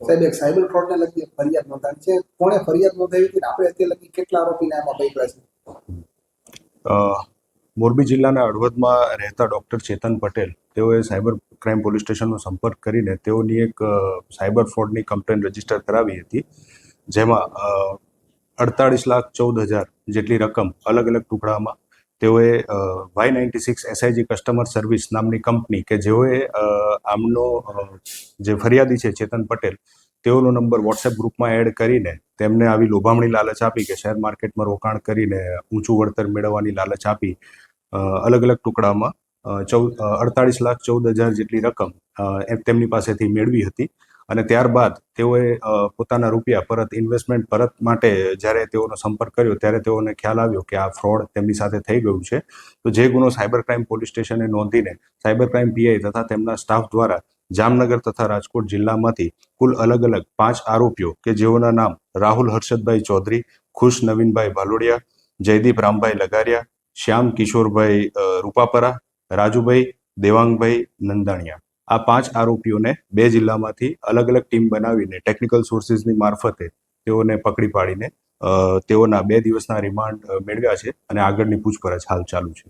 સાહેબ, એક સાયબર ફ્રોડને લગતી ફરિયાદ નોંધાવી છે. કોણે ફરિયાદ નોંધાવી હતી આપણે અત્યારે લગી કેટલા આરોપીને આમાં પકડ્યા છે? મોરબી જિલ્લાના હળવદમાં રહેતા ડૉક્ટર ચેતન પટેલ, તેઓએ સાયબર ક્રાઇમ પોલીસ સ્ટેશનનો સંપર્ક કરીને તેઓની એક સાયબર ફ્રોડની કમ્પ્લેન રજિસ્ટર કરાવી હતી, જેમાં અડતાળીસ લાખ ચૌદ હજાર જેટલી રકમ અલગ અલગ ટુકડામાં તેઓએ Y ninety six SIG customer service નામની કંપની કે જેઓએ આમનો જે ફરિયાદી છે ચેતન પટેલ, તેઓનો નંબર વોટ્સએપ ગ્રુપમાં એડ કરીને તેમને આવી લોભામણી લાલચ આપી કે શેર માર્કેટમાં રોકાણ કરીને ઊંચું વળતર મેળવવાની લાલચ આપી અલગ અલગ ટુકડામાં ચૌદ અડતાળીસ લાખ ચૌદ હજાર જેટલી રકમ તેમની પાસેથી મેળવી હતી. અને ત્યારબાદ તેઓએ પોતાના રૂપિયા પરત ઇન્વેસ્ટમેન્ટ પરત માટે જ્યારે તેઓનો સંપર્ક કર્યો ત્યારે તેઓને ખ્યાલ આવ્યો કે આ ફ્રોડ તેમની સાથે થઈ ગયું છે. તો જે ગુનો સાયબર ક્રાઇમ પોલીસ સ્ટેશને નોંધીને સાયબર ક્રાઇમ પીઆઈ તથા તેમના સ્ટાફ દ્વારા જામનગર તથા રાજકોટ જિલ્લામાંથી કુલ અલગ અલગ પાંચ આરોપીઓ કે જેઓના નામ રાહુલ હર્ષદભાઈ ચૌધરી, ખુશ નવીનભાઈ ભાલોડિયા, જયદીપ રામભાઈ લગારિયા, શ્યામ કિશોરભાઈ રૂપાપરા, રાજુભાઈ દેવાંગભાઈ નંદાણીયા. આ પાંચ આરોપીઓને બે જિલ્લામાંથી અલગ અલગ ટીમ બનાવીને ટેકનિકલ સોર્સિસની મારફતે તેઓને પકડી પાડીને તેઓના બે દિવસના રિમાન્ડ મેળવ્યા છે અને આગળની પૂછપરછ હાલ ચાલુ છે.